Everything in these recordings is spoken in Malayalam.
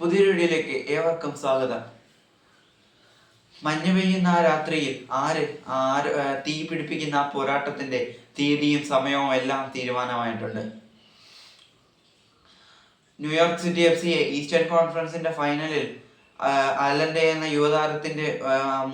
പുതിയൊരു വീഡിയോയിലേക്ക് ഏവർക്കും സ്വാഗതം. മഞ്ഞ് പെയ്യുന്ന ആ രാത്രിയിൽ ആര് ആര് തീ പിടിപ്പിക്കുന്ന ആ പോരാട്ടത്തിന്റെ തീയതിയും സമയവും എല്ലാം തീരുമാനമായിട്ടുണ്ട്. ന്യൂയോർക്ക് സിറ്റി എഫ് സിയെ ഈസ്റ്റേൺ കോൺഫറൻസിന്റെ ഫൈനലിൽ അലന്റെ എന്ന യുവതാരത്തിന്റെ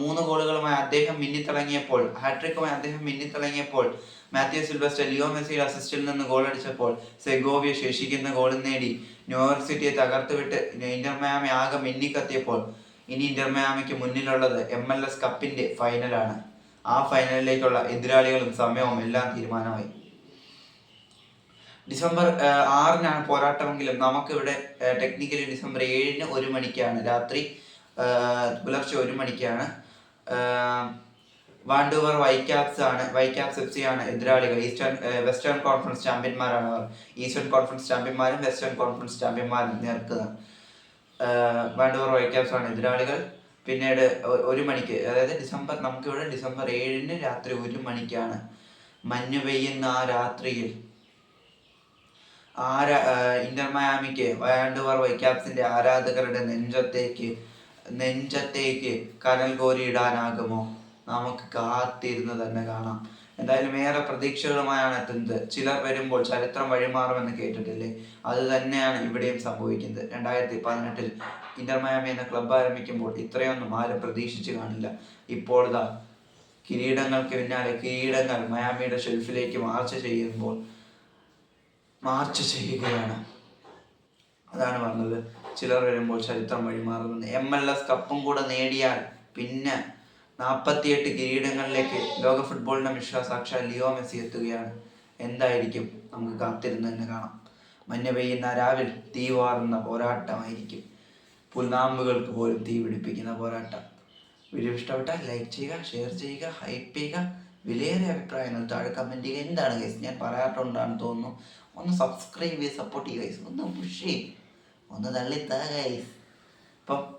മൂന്ന് ഗോളുകളുമായി അദ്ദേഹം മിന്നിത്തിളങ്ങിയപ്പോൾ ഹാട്രിക്കുമായി അദ്ദേഹം മിന്നിത്തിളങ്ങിയപ്പോൾ മാത്യു സിൽവസ്റ്റർ ലിയോ മെസ്സിയുടെ അസിസ്റ്റിൽ നിന്ന് ഗോൾ അടിച്ചപ്പോൾ സെഗോവിയ ശേഷിക്കുന്ന ഗോളും നേടി. ന്യൂയോർക്ക് സിറ്റിയെ തകർത്തുവിട്ട് ഇന്റർമയാമി ആകെ മിന്നിക്കത്തിയപ്പോൾ ഇനി ഇന്റർമയാമിക്ക് മുന്നിലുള്ളത് എം എൽ എസ് കപ്പിന്റെ ഫൈനലാണ് ആ ഫൈനലിലേക്കുള്ള എതിരാളികളും സമയവും എല്ലാം തീരുമാനമായി. ഡിസംബർ ആറിനാണ് പോരാട്ടമെങ്കിലും നമുക്കിവിടെ ടെക്നിക്കലി ഡിസംബർ ഏഴിന് ഒരു മണിക്കാണ്. രാത്രി പുലർച്ചെ ഒരു മണിക്കാണ്. വാണ്ടൂവർ വൈക്യാപ്സ് ആണ് വൈക്യാപ്സ് എഫ് സി ആണ് എതിരാളികൾ. ഈസ്റ്റേൺ വെസ്റ്റേൺ കോൺഫറൻസ് ചാമ്പ്യന്മാരാണ് അവർ. ഈസ്റ്റേൺ കോൺഫറൻസ് ചാമ്പ്യന്മാരും വെസ്റ്റേൺ കോൺഫറൻസ് ചാമ്പ്യന്മാരും നേർക്കുന്നത് വാണ്ടൂവർ വൈക്യാപ്സ് ആണ് എതിരാളികൾ. പിന്നീട് ഒരു മണിക്ക് അതായത് ഡിസംബർ നമുക്കിവിടെ ഡിസംബർ ഏഴിന് രാത്രി ഒരു മണിക്കാണ്. മഞ്ഞ് പെയ്യുന്ന ആ രാത്രിയിൽ ആര ഇന്റർ മയാമിക്ക് വയാണ്ടുവർ വൈക്യാപ്സിന്റെ ആരാധകരുടെ നെഞ്ചത്തേക്ക് നെഞ്ചത്തേക്ക് കനൽ കോരിയിടാനാകുമോ? നമുക്ക് കാത്തിരുന്ന് തന്നെ കാണാം. എന്തായാലും ഏറെ പ്രതീക്ഷകളുമായാണ് എത്തുന്നത്. ചിലർ വരുമ്പോൾ ചരിത്രം വഴിമാറുമെന്ന് കേട്ടിട്ടില്ലേ? അത് തന്നെയാണ് ഇവിടെയും സംഭവിക്കുന്നത്. രണ്ടായിരത്തി പതിനെട്ടിൽ ഇന്റർ മയാമി എന്ന ക്ലബ്ബ് ആരംഭിക്കുമ്പോൾ ഇത്രയൊന്നും ആരും പ്രതീക്ഷിച്ചു കാണില്ല. ഇപ്പോൾ ഇതാ കിരീടങ്ങൾക്ക് പിന്നാലെ കിരീടങ്ങൾ മയാമിയുടെ ഷെൽഫിലേക്ക് മാർച്ച് ചെയ്യുമ്പോൾ മാർച്ച് ചെയ്യുകയാണ്. അതാണ് പറഞ്ഞത്. ചിലർ വരുമ്പോൾ ചരിത്രം വഴിമാറുന്നത് എം എൽ എസ് കപ്പും കൂടെ നേടിയാൽ പിന്നെ നാൽപ്പത്തിയെട്ട് കിരീടങ്ങളിലേക്ക് ലോക ഫുട്ബോളിന്റെ മിശ്ര സാക്ഷാൽ ലിയോ മെസ്സി എത്തുകയാണ്. എന്തായിരിക്കും? നമുക്ക് കാത്തിരുന്ന് തന്നെ കാണാം. മഞ്ഞ പെയ്യുന്ന രാവിൽ തീ വാറുന്ന പോരാട്ടമായിരിക്കും. പുൽനാമ്പുകൾക്ക് പോലും തീ പിടിപ്പിക്കുന്ന പോരാട്ടം. വീഡിയോ ഇഷ്ടപ്പെട്ടാൽ ലൈക്ക് ചെയ്യുക ഷെയർ ചെയ്യുക ഹൈപ്പ് ചെയ്യുക. വിലയേറിയ അഭിപ്രായങ്ങൾ താഴെ കമന്റ് ചെയ്യുക. എന്താണ് ഗൈസ് ഞാൻ പറയാറുണ്ടാണെന്ന് തോന്നുന്നു. ഒന്ന് സബ്സ്ക്രൈബ് ചെയ്ത് സപ്പോർട്ട് ചെയ്യുക ഒന്ന് പുഷ് ചെയ്യും ഒന്ന് തള്ളിത്താ ഗൈസ് അപ്പം